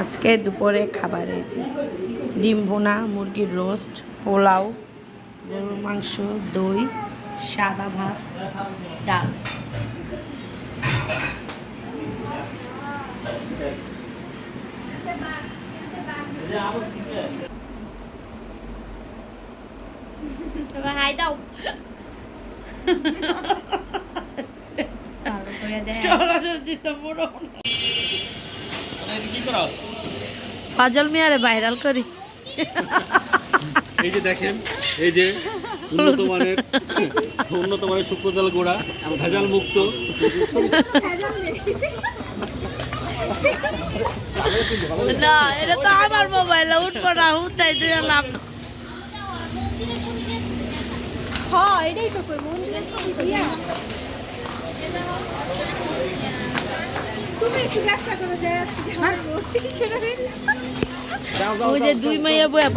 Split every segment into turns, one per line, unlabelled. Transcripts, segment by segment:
আজকে দুপুরে খাবার যে ডিম ভুনা মুরগির রোস্ট পোলাও গরুর মাংস দই সাদা ভাত ডাল।
হাই দাও। ভালো করে দেয়
কি করা
ফজল মিয়ারে ভাইরাল করি।
এই যে দেখেন এই যে উন্নত মানের উন্নত মানের শুক্রজাল গোড়া ভেজাল মুক্ত।
না এটা তো আমার মোবাইলে উঠবো না উঠাই দিয়ে লাভ
হ্যাঁ এটাই তো কই
ওই যে দুই মাইয়া বয়া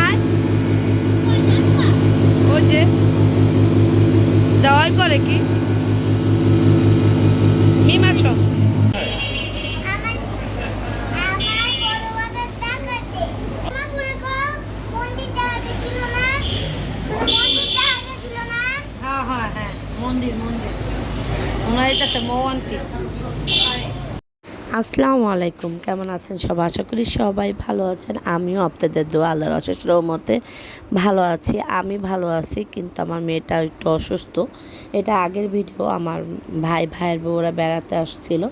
আয়। ওই যে। দেওয়াই করে কি? মিম আছো
আমার আমার বড় বাবার টাকা আছে আমার পুরো গো মন্দিরটা আগে ছিল না মন্দিরটা আগে ছিল না
হ্যাঁ হ্যাঁ হ্যাঁ। মন্দির মন্দির। আসসালামু আলাইকুম, কেমন আছেন সবাই? আশা করি সবাই ভালো আছেন। আমিও আপনাদের দোয়া, আল্লাহর অশেষ রহমতে ভালো আছি। আমি ভালো আছি, কিন্তু আমার মেয়েটা একটু অসুস্থ। এটা আগের ভিডিও আমার ভাই, ভাইয়ের বউরা বেড়াতে আসছিল।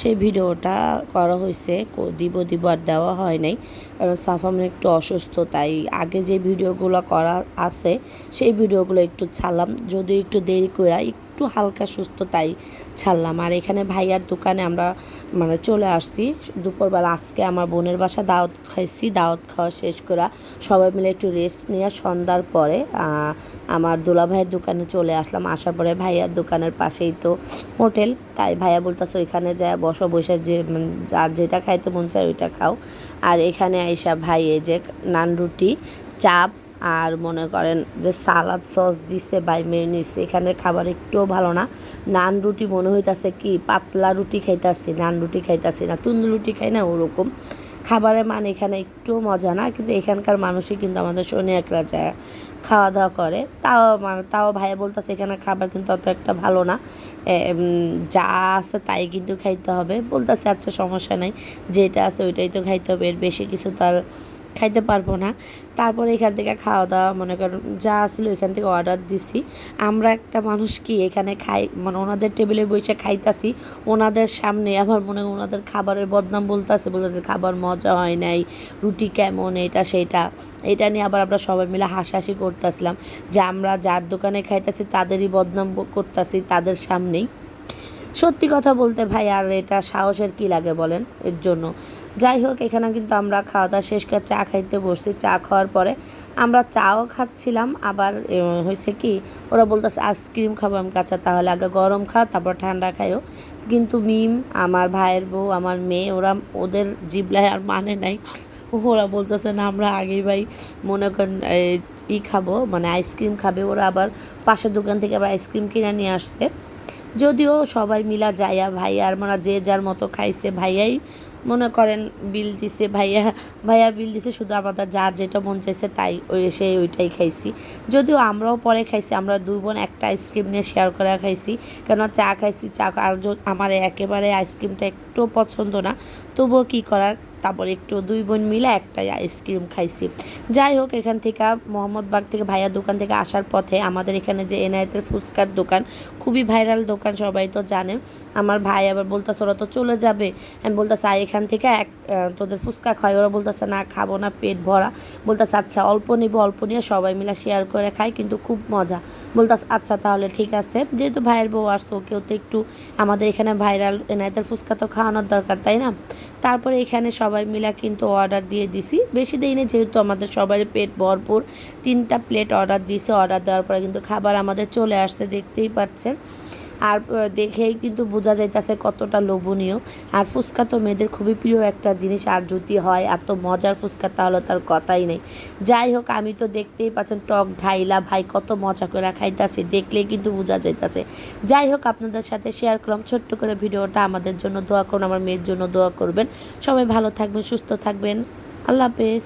সেই ভিডিওটা করা হয়েছে দিব দিব আর দেওয়া হয় নাই। কারণ সাফামের একটু অসুস্থ, তাই আগে যে ভিডিওগুলো করা আছে, সেই ভিডিওগুলো একটু ছাড়লাম। যদি একটু দেরি করে একটু হালকা সুস্থ তাই ছাড়লাম। আর এখানে ভাইয়ার দোকানে আমরা মানে চলে আসছি। দুপুরবেলা আজকে আমার বোনের বাসা দাওয়াত খাইছি দাওয়াত খাওয়া শেষ করা সবাই মিলে একটু রেস্ট নিয়ে সন্ধ্যার পরে আমার দোলা ভাইয়ের দোকানে চলে আসলাম। আসার পরে ভাইয়ার দোকানের পাশেই তো হোটেল। তাই ভাইয়া বলতেছে ওইখানে যায় বসো বসে যে উম, যার যেটা খাইতে মন চায় ওইটা খাও। আর এখানে আইসা ভাই এই যে নান রুটি চাপ আর মনে করেন যে সালাদ সস দিছে বাই মেয়নিস এখানে খাবার একটুও ভালো না। নান রুটি মনে হইতাছে কি, পাতলা রুটি খাইতাছি, নান রুটি খাইতাছি না তুন্দুর রুটি খাই না, ওরকম। খাবারের মান এখানে একটুও মজা না, কিন্তু এখানকার মানুষই কিন্তু আমাদের শনি একরা যায় খাওয়া দাওয়া করে। তাও মানে তাও ভাইয়া বলতেছে এখানে খাবার কিন্তু অত একটা ভালো না। যা আছে তাই কিন্তু খাইতে হবে। বলতেছে আচ্ছা সমস্যা নাই, যেটা আছে ওইটাই তো খাইতে হবে, এর বেশি কিছু তো আর খাইতে পারব না। তারপরে এখান থেকে খাওয়া দাওয়া মনে করেন যা আসলো এখান থেকে অর্ডার দিছি। আমরা একটা মানুষ কি এখানে খাই মানে ওনাদের টেবিলে বসে খাইতাছি, ওনাদের সামনে আবার মনে হয় ওনাদের খাবারের বদনাম বলতেছে বলতেছে খাবার মজা হয় নাই, রুটি কেমন, এটা সেটা। এটা নিয়ে আবার আমরা সবাই মিলে হাসাহাসি করতেছিলাম যে আমরা যার দোকানে খাইতেছি, তাদেরই বদনাম করতেছি তাদের সামনেই। সত্যি কথা বলতে ভাই, আর এটা সাহসের কি লাগে বলেন? এর জন্য। যাই হোক এখানে কিন্তু আমরা খাওয়া দাওয়া শেষ করে চা খাইতে বসছি। চা খাওয়ার পরে আমরা চাও খাচ্ছিলাম, আবার হয়েছে কি, ওরা বলতেছে, আইসক্রিম খাব আমি, কাঁচা, তাহলে আগে গরম খাও, তারপর ঠান্ডা খাইও। কিন্তু মিম, আমার ভাইয়ের বউ, আমার মেয়ে, ওরা ওদের জিবলায় আর মানে নাই। ওরা বলতেছে, না, আমরা আগেই ভাই মনে করেন ই খাব মানে আইসক্রিম খাবে। ওরা আবার পাশের দোকান থেকে আবার আইসক্রিম কিনে নিয়ে আসছে। যদিও সবাই মিলা যাইয়া ভাইয়া আর মানে যে যার মতো খাইছে, ভাইয়াই মনে করেন বিল দিছে, ভাইয়া ভাইয়া বিল দিছে, শুধু আমাদের যার যেটা মন চাইছে তাই ওই, সেই ওইটাই খাইছি। যদিও আমরাও পরে খাইছি, আমরা দুই বোন একটা আইসক্রিম নিয়ে শেয়ার করে খাইছি। কেন চা খাইছি, চা আর আমার একেবারে আইসক্রিমটা একটু পছন্দ না। তবুও কী করার? তারপর একটু দুই বোন মিলে একটা আইসক্রিম খাইছি। যাই হোক, এখান থেকে মোহাম্মদবাগ থেকে ভাইয়ার দোকান থেকে আসার পথে আমাদের এখানে যে এনায়েতের ফুচকার দোকান, খুবই ভাইরাল দোকান, সবাই তো জানে। আমার ভাই আবার বলতেছে, ওরা তো চলে যাবে। আমি বলতেছে, আয় এখান থেকে, এক তোদের ফুচকা খাই। ওরা বলতেছে, না, খাব না, পেট ভরা। বলতেছে আচ্ছা অল্প নিব, অল্প নিয়ে সবাই মিলে শেয়ার করে খাই, কিন্তু খুব মজা। বলতেছে আচ্ছা তাহলে ঠিক আছে। যেহেতু ভাইয়ের বউ আসছে, ওকেও তো একটু আমাদের এখানে ভাইরাল, এনায়েতের ফুচকা তো খাওয়ানোর দরকার, তাই না? তারপরে এখানে সবাই মিলে কিন্তু অর্ডার দিয়ে দিছি। বেশি দেয়নি যেহেতু আমাদের সবার পেট ভরপুর, তিনটা প্লেট অর্ডার দিছে। অর্ডার দেওয়ার পরে কিন্তু খাবার আমাদের চলে আসছে, দেখতেই পাচ্ছেন। আর দেখেই কিন্তু বোঝা যাইতেছে কতটা লোভনীয়। আর ফুচকা তো মেয়েদের খুবই প্রিয় একটা জিনিস, আর যদি হয় এত মজার ফুচকা তাহলে তার কথাই নেই। যাই হোক, আমি তো দেখতেই পাচ্ছেন টক ঢাইলা, ভাই কত মজা করে খাইতেছি, দেখলেই কিন্তু বোঝা যাইতেছে। যাই হোক, আপনাদের সাথে শেয়ার করলাম ছোট্ট করে ভিডিওটা, আমাদের জন্য দোয়া করুন, আমার মেয়ের জন্য দোয়া করবেন। সবাই ভালো থাকবেন, সুস্থ থাকবেন। আল্লাহ হাফেজ।